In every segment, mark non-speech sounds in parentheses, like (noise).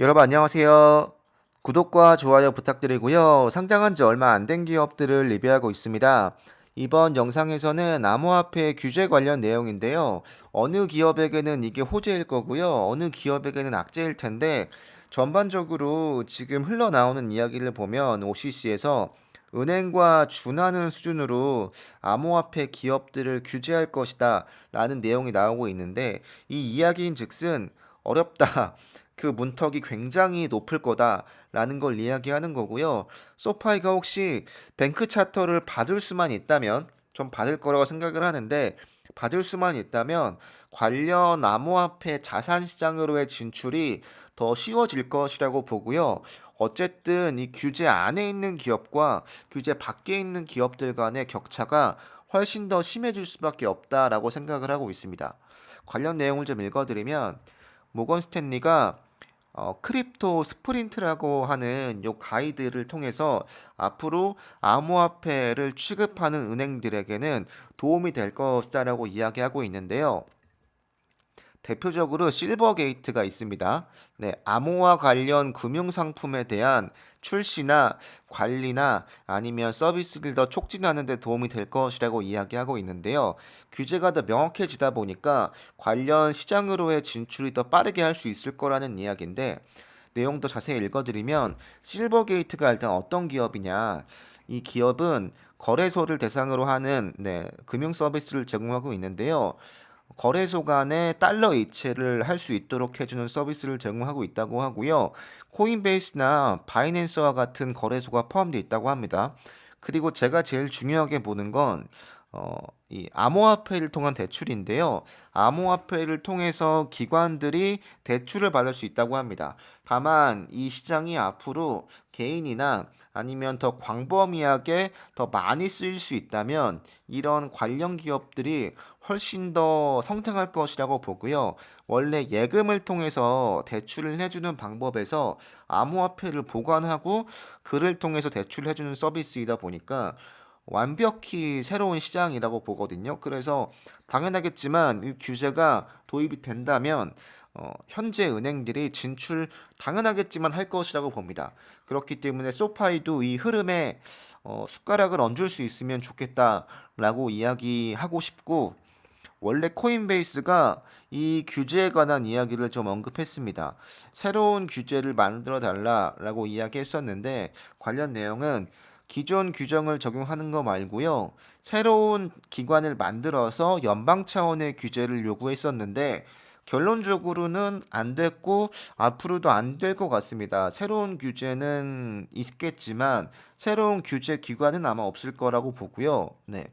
여러분 안녕하세요. 구독과 좋아요 부탁드리고요. 상장한 지 얼마 안 된 기업들을 리뷰하고 있습니다. 이번 영상에서는 암호화폐 규제 관련 내용인데요. 어느 기업에게는 이게 호재일 거고요. 어느 기업에게는 악재일 텐데 전반적으로 지금 흘러나오는 이야기를 보면 OCC에서 은행과 준하는 수준으로 암호화폐 기업들을 규제할 것이다 라는 내용이 나오고 있는데 이 이야기인 즉슨 어렵다. 그 문턱이 굉장히 높을 거다라는 걸 이야기하는 거고요. 소파이가 혹시 뱅크 차터를 받을 수만 있다면 좀 받을 거라고 생각을 하는데 받을 수만 있다면 관련 암호화폐 자산 시장으로의 진출이 더 쉬워질 것이라고 보고요. 어쨌든 이 규제 안에 있는 기업과 규제 밖에 있는 기업들 간의 격차가 훨씬 더 심해질 수밖에 없다라고 생각을 하고 있습니다. 관련 내용을 좀 읽어드리면 모건 스탠리가 어, 크립토 스프린트라고 하는 요 가이드를 통해서 앞으로 암호화폐를 취급하는 은행들에게는 도움이 될 것이다라고 이야기하고 있는데요. 대표적으로 실버게이트가 있습니다. 네, 암호화 관련 금융 상품에 대한 출시나 관리나 아니면 서비스를 더 촉진하는 데 도움이 될 것이라고 이야기하고 있는데요. 규제가 더 명확해지다 보니까 관련 시장으로의 진출이 더 빠르게 할 수 있을 거라는 이야기인데 내용도 자세히 읽어드리면 실버게이트가 일단 어떤 기업이냐 이 기업은 거래소를 대상으로 하는 네, 금융 서비스를 제공하고 있는데요. 거래소 간에 달러 이체를 할 수 있도록 해주는 서비스를 제공하고 있다고 하고요. 코인베이스나 바이낸스와 같은 거래소가 포함되어 있다고 합니다. 그리고 제가 제일 중요하게 보는 건 어, 이 암호화폐를 통한 대출인데요. 암호화폐를 통해서 기관들이 대출을 받을 수 있다고 합니다. 다만 이 시장이 앞으로 개인이나 아니면 더 광범위하게 더 많이 쓰일 수 있다면 이런 관련 기업들이 훨씬 더 성장할 것이라고 보고요. 원래 예금을 통해서 대출을 해주는 방법에서 암호화폐를 보관하고 그를 통해서 대출을 해주는 서비스이다 보니까 완벽히 새로운 시장이라고 보거든요. 그래서 당연하겠지만 이 규제가 도입이 된다면 어, 현재 은행들이 진출 당연하겠지만 할 것이라고 봅니다. 그렇기 때문에 소파이도 이 흐름에 어, 숟가락을 얹을 수 있으면 좋겠다라고 이야기하고 싶고 원래 코인베이스가 이 규제에 관한 이야기를 좀 언급했습니다. 새로운 규제를 만들어 달라라고 이야기했었는데 관련 내용은 기존 규정을 적용하는 거 말고요. 새로운 기관을 만들어서 연방 차원의 규제를 요구했었는데 결론적으로는 안 됐고 앞으로도 안 될 것 같습니다. 새로운 규제는 있겠지만 새로운 규제 기관은 아마 없을 거라고 보고요. 네.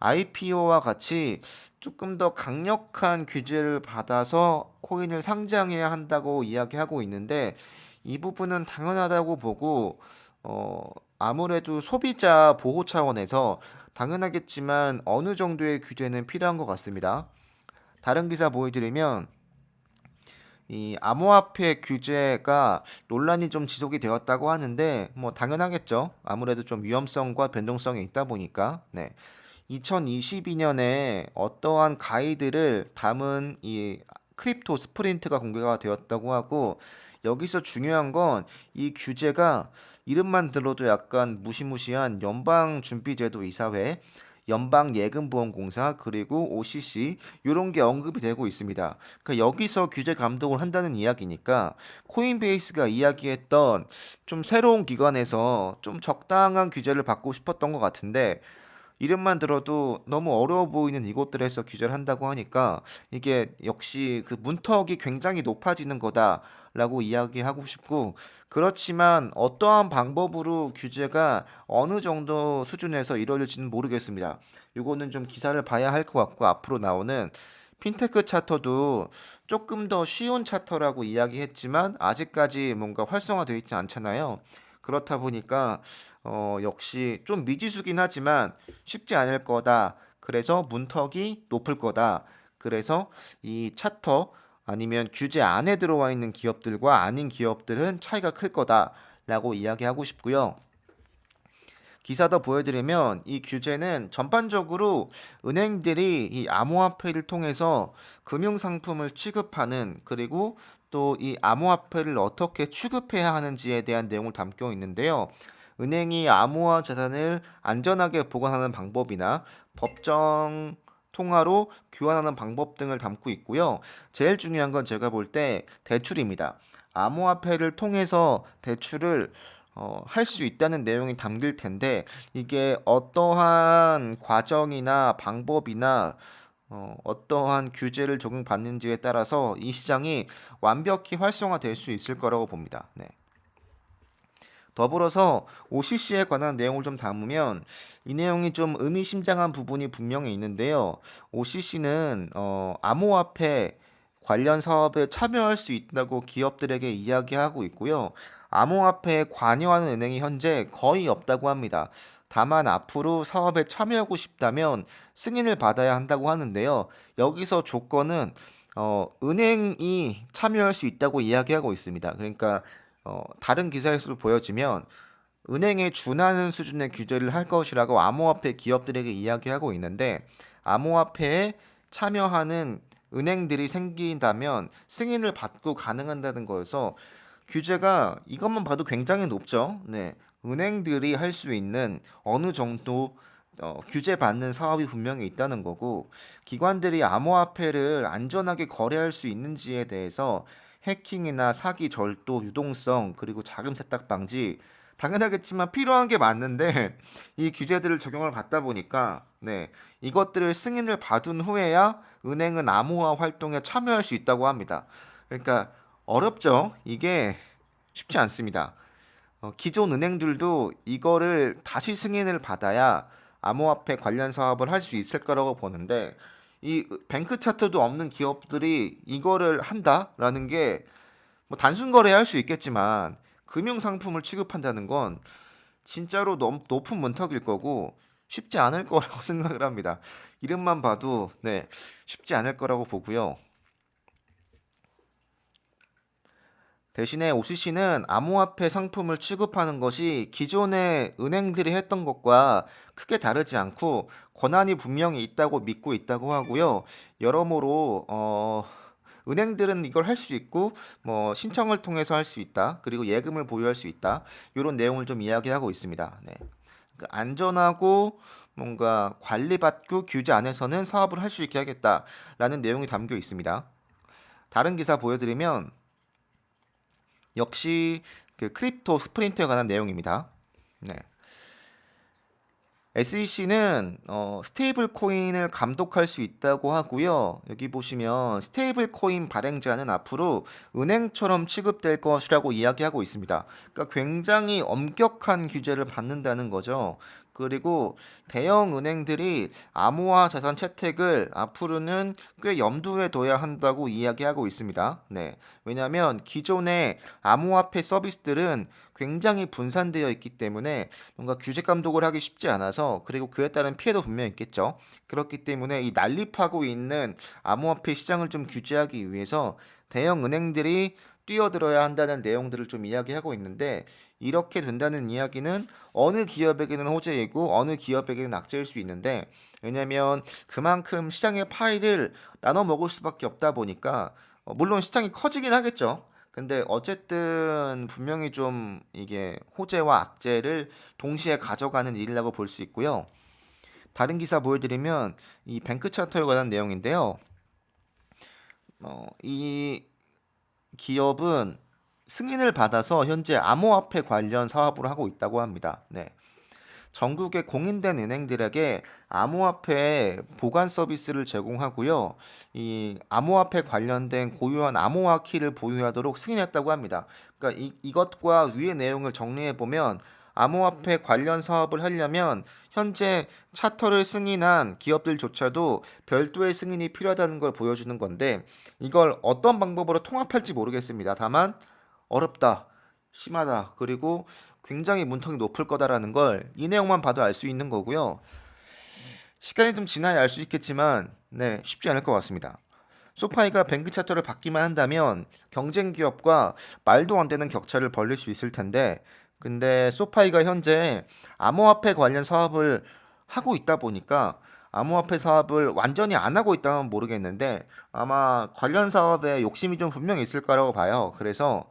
IPO와 같이 조금 더 강력한 규제를 받아서 코인을 상장해야 한다고 이야기하고 있는데 이 부분은 당연하다고 보고 어 아무래도 소비자 보호 차원에서 당연하겠지만 어느 정도의 규제는 필요한 것 같습니다. 다른 기사 보여드리면 이 암호화폐 규제가 논란이 좀 지속이 되었다고 하는데 뭐 당연하겠죠. 아무래도 좀 위험성과 변동성이 있다 보니까 네. 2022년에 어떠한 가이드를 담은 이 크립토 스프린트가 공개가 되었다고 하고 여기서 중요한 건 이 규제가 이름만 들어도 약간 무시무시한 연방준비제도 이사회, 연방예금보험공사 그리고 OCC 이런 게 언급이 되고 있습니다. 그러니까 여기서 규제 감독을 한다는 이야기니까 코인베이스가 이야기했던 좀 새로운 기관에서 좀 적당한 규제를 받고 싶었던 것 같은데 이름만 들어도 너무 어려워 보이는 이곳들에서 규제를 한다고 하니까 이게 역시 그 문턱이 굉장히 높아지는 거다 라고 이야기하고 싶고 그렇지만 어떠한 방법으로 규제가 어느 정도 수준에서 이루어질지는 모르겠습니다. 이거는 좀 기사를 봐야 할 것 같고 앞으로 나오는 핀테크 차터도 조금 더 쉬운 차터라고 이야기했지만 아직까지 뭔가 활성화되어 있지 않잖아요. 그렇다 보니까 어, 역시 좀 미지수긴 하지만 쉽지 않을 거다. 그래서 문턱이 높을 거다. 그래서 이 차터 아니면 규제 안에 들어와 있는 기업들과 아닌 기업들은 차이가 클 거다라고 이야기하고 싶고요. 기사 더 보여드리면 이 규제는 전반적으로 은행들이 이 암호화폐를 통해서 금융상품을 취급하는 그리고 또 이 암호화폐를 어떻게 취급해야 하는지에 대한 내용을 담고 있는데요. 은행이 암호화 자산을 안전하게 보관하는 방법이나 법정 통화로 교환하는 방법 등을 담고 있고요. 제일 중요한 건 제가 볼 때 대출입니다. 암호화폐를 통해서 대출을 어, 할 수 있다는 내용이 담길 텐데 이게 어떠한 과정이나 방법이나 어, 어떠한 규제를 적용받는지에 따라서 이 시장이 완벽히 활성화될 수 있을 거라고 봅니다. 네. 더불어서 OCC에 관한 내용을 좀 담으면 이 내용이 좀 의미심장한 부분이 분명히 있는데요. OCC는 어, 암호화폐 관련 사업에 참여할 수 있다고 기업들에게 이야기하고 있고요. 암호화폐에 관여하는 은행이 현재 거의 없다고 합니다. 다만 앞으로 사업에 참여하고 싶다면 승인을 받아야 한다고 하는데요. 여기서 조건은 어, 은행이 참여할 수 있다고 이야기하고 있습니다. 그러니까 어, 다른 기사에서도 보여지면 은행에 준하는 수준의 규제를 할 것이라고 암호화폐 기업들에게 이야기하고 있는데 암호화폐에 참여하는 은행들이 생긴다면 승인을 받고 가능한다는 거여서 규제가 이것만 봐도 굉장히 높죠. 네. 은행들이 할 수 있는 어느 정도 어, 규제 받는 사업이 분명히 있다는 거고 기관들이 암호화폐를 안전하게 거래할 수 있는지에 대해서 해킹이나 사기 절도 유동성 그리고 자금 세탁 방지 당연하겠지만 필요한 게 맞는데 (laughs) 이 규제들을 적용을 받다 보니까 네 이것들을 승인을 받은 후에야 은행은 암호화 활동에 참여할 수 있다고 합니다. 그러니까 어렵죠. 이게 쉽지 않습니다. 어, 기존 은행들도 이거를 다시 승인을 받아야 암호화폐 관련 사업을 할 수 있을 거라고 보는데 이 뱅크 차트도 없는 기업들이 이거를 한다라는 게 뭐 단순 거래할 수 있겠지만 금융 상품을 취급한다는 건 진짜로 너무 높은 문턱일 거고 쉽지 않을 거라고 (laughs) 생각을 합니다. 이름만 봐도 네 쉽지 않을 거라고 보고요. 대신에 OCC는 암호화폐 상품을 취급하는 것이 기존의 은행들이 했던 것과 크게 다르지 않고 권한이 분명히 있다고 믿고 있다고 하고요. 여러모로 어, 은행들은 이걸 할 수 있고 뭐 신청을 통해서 할 수 있다. 그리고 예금을 보유할 수 있다. 이런 내용을 좀 이야기하고 있습니다. 네. 그 안전하고 뭔가 관리받고 규제 안에서는 사업을 할 수 있게 하겠다라는 내용이 담겨 있습니다. 다른 기사 보여드리면 역시 그 크립토 스프린트에 관한 내용입니다. 네. SEC는 어, 스테이블 코인을 감독할 수 있다고 하고요. 여기 보시면 스테이블 코인 발행자는 앞으로 은행처럼 취급될 것이라고 이야기하고 있습니다. 그러니까 굉장히 엄격한 규제를 받는다는 거죠. 그리고 대형 은행들이 암호화 자산 채택을 앞으로는 꽤 염두에 둬야 한다고 이야기하고 있습니다. 네. 왜냐하면 기존의 암호화폐 서비스들은 굉장히 분산되어 있기 때문에 뭔가 규제 감독을 하기 쉽지 않아서 그리고 그에 따른 피해도 분명히 있겠죠. 그렇기 때문에 이 난립하고 있는 암호화폐 시장을 좀 규제하기 위해서 대형 은행들이 뛰어들어야 한다는 내용들을 좀 이야기하고 있는데 이렇게 된다는 이야기는 어느 기업에게는 호재이고 어느 기업에게는 악재일 수 있는데 왜냐면 그만큼 시장의 파이를 나눠 먹을 수밖에 없다 보니까 어, 물론 시장이 커지긴 하겠죠. 근데 어쨌든 분명히 좀 이게 호재와 악재를 동시에 가져가는 일이라고 볼 수 있고요. 다른 기사 보여드리면 이 뱅크 차트에 관한 내용인데요. 어, 이 기업은 승인을 받아서 현재 암호화폐 관련 사업을 하고 있다고 합니다. 네. 전국의 공인된 은행들에게 암호화폐 보관 서비스를 제공하고요. 이 암호화폐 관련된 고유한 암호화 키를 보유하도록 승인했다고 합니다. 그러니까 이, 이것과 위의 내용을 정리해 보면 암호화폐 관련 사업을 하려면 현재 차터를 승인한 기업들조차도 별도의 승인이 필요하다는 걸 보여주는 건데 이걸 어떤 방법으로 통합할지 모르겠습니다. 다만 어렵다, 심하다, 그리고 굉장히 문턱이 높을 거다라는 걸 이 내용만 봐도 알 수 있는 거고요. 시간이 좀 지나야 알 수 있겠지만 네 쉽지 않을 것 같습니다. 소파이가 뱅크 차터를 받기만 한다면 경쟁 기업과 말도 안 되는 격차를 벌릴 수 있을 텐데 근데 소파이가 현재 암호화폐 관련 사업을 하고 있다 보니까 암호화폐 사업을 완전히 안 하고 있다면 모르겠는데 아마 관련 사업에 욕심이 좀 분명히 있을 거라고 봐요. 그래서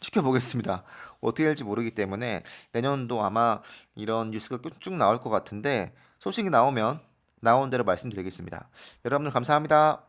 지켜보겠습니다. 어떻게 될지 모르기 때문에 내년도 아마 이런 뉴스가 쭉 나올 것 같은데 소식이 나오면 나온 대로 말씀드리겠습니다. 여러분들 감사합니다.